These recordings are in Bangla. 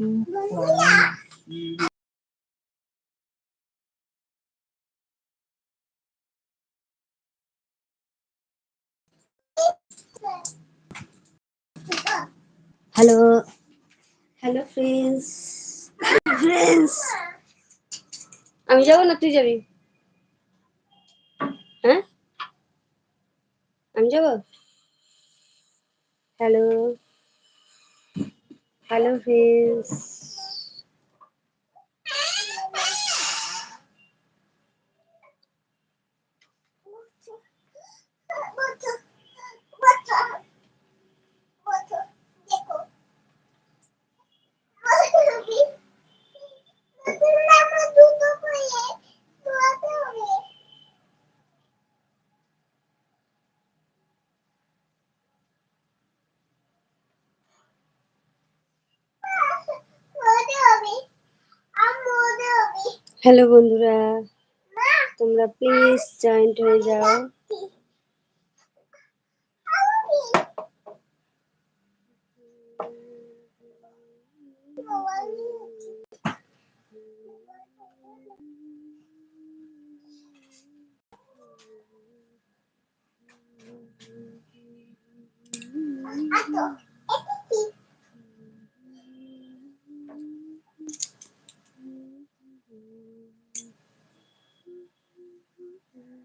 হ্যালো হ্যালো ফ্রেন্ডস ফ্রেন্ডস আমি যাবো না তুই যাবি হ্যাঁ আমি যাবো হ্যালো Valeu, vez. হ্যালো বন্ধুরা তোমরা প্লিজ জয়েন্ট হয়ে যাও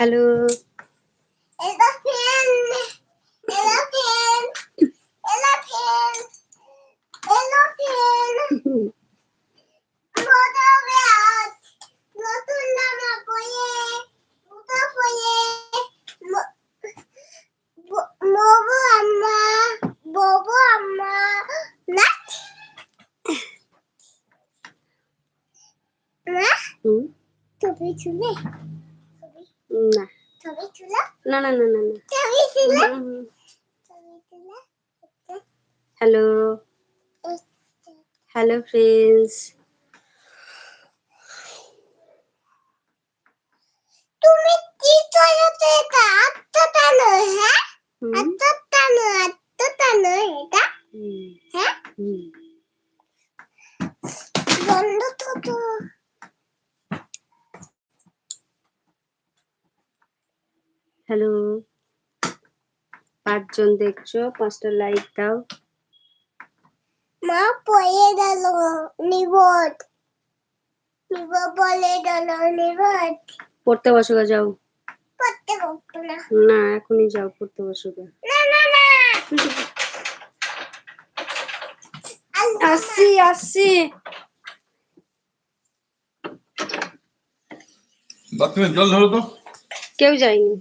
হ্যালো হুম ছবি তুলে না। ছবি তুলে না না না না না। ছবি তুলে ছবি তুলে হ্যালো হ্যালো ফ্রেন্ডস তুমি কি করতে নয় হ্যাঁ হ্যালো। পাঁচজন দেখছ পাঁচটা লাইক দাও। মা পয়ে গেল নিবট নিব বলে গেল নিবট পড়তে বসো গা, যাও। পড়তে পারতো না। না এখনই যাও পড়তে বসো গা। না না না। আসছি আসছি বাথরুমে জল ধরো তো। কেউ যায়নি।